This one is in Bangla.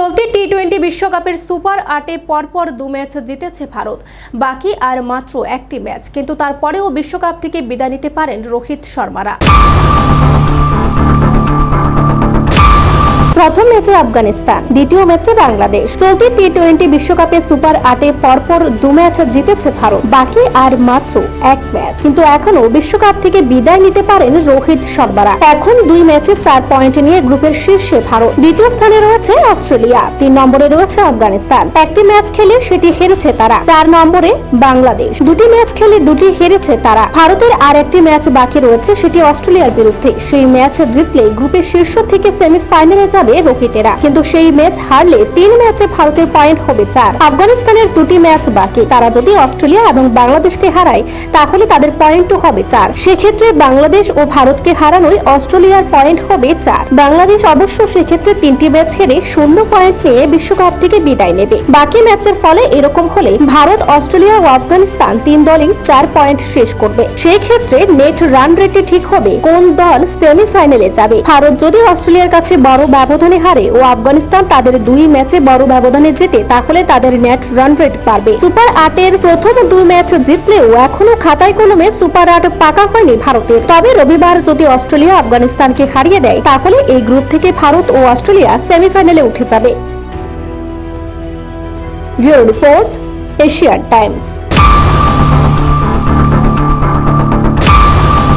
চলতি টি টোয়েন্টি বিশ্বকাপের সুপার আটে পরপর দু ম্যাচ জিতেছে ভারত। বাকি আর মাত্র একটি ম্যাচ, কিন্তু তারপরেও বিশ্বকাপ থেকে বিদায় নিতে পারেন রোহিত শর্মারা। প্রথম ম্যাচে আফগানিস্তান, দ্বিতীয় ম্যাচে বাংলাদেশ। চলতি টি টোয়েন্টি বিশ্বকাপে সুপার আটে পরপর দু ম্যাচ জিতেছে ভারত। বাকি আর মাত্র এক ম্যাচ। কিন্তু এখনও বিশ্বকাপ থেকে বিদায় নিতে পারেন রোহিত শর্মারা। এখন দুই ম্যাচে চার পয়েন্ট নিয়ে গ্রুপের শীর্ষে ভারত। দ্বিতীয় স্থানে রয়েছে অস্ট্রেলিয়া, তিন নম্বরে রয়েছে আফগানিস্তান। একটি ম্যাচ খেলে সেটি হেরেছে তারা। চার নম্বরে বাংলাদেশ। দুটি ম্যাচ খেলে দুটি হেরেছে তারা। ভারতের আর একটি ম্যাচ বাকি রয়েছে, সেটি অস্ট্রেলিয়ার বিরুদ্ধে। সেই ম্যাচ জিতলে গ্রুপের শীর্ষ থেকে সেমিফাইনালে যাবে রোহিতেরা। কিন্তু সেই ম্যাচ হারলে তিন ম্যাচে ভারতের পয়েন্ট হবে চার। আফগানিস্তানের দুটি ম্যাচ বাকি। তারা যদি অস্ট্রেলিয়া এবং বাংলাদেশকে হারায়, তাহলে তাদের পয়েন্টও হবে চার। সেক্ষেত্রে বাংলাদেশ ও ভারতকে হারানোই অস্ট্রেলিয়ার পয়েন্ট হবে চার। বাংলাদেশ অবশ্য সেক্ষেত্রে তিনটি ম্যাচ হেরে শূন্য পয়েন্ট নিয়ে বিশ্বকাপ থেকে বিদায় নেবে। বাকি ম্যাচের ফলে এরকম হলে ভারত, অস্ট্রেলিয়া ও আফগানিস্তান তিন দলই চার পয়েন্ট শেষ করবে। সেই ক্ষেত্রে নেট রান রেটে ঠিক হবে কোন দল সেমিফাইনালে যাবে। ভারত যদি অস্ট্রেলিয়ার কাছে বড় ব্যবধানে হারে ও আফগানিস্তান তাদের দুই ম্যাচে বড় ব্যবধানে জেতে তাহলে তাদের নেট রান রেট পারবে সুপার আটের প্রথম দুই ম্যাচ জিতলেও এখনও খাতায় কলমে সুপার আট পাকা হয়নি ভারতের। তবে রবিবার যদি অস্ট্রেলিয়া আফগানিস্তানকে হারিয়ে দেয়, তাহলে এই গ্রুপ থেকে ভারত ও অস্ট্রেলিয়া সেমিফাইনালে উঠে যাবে। Report Asian Times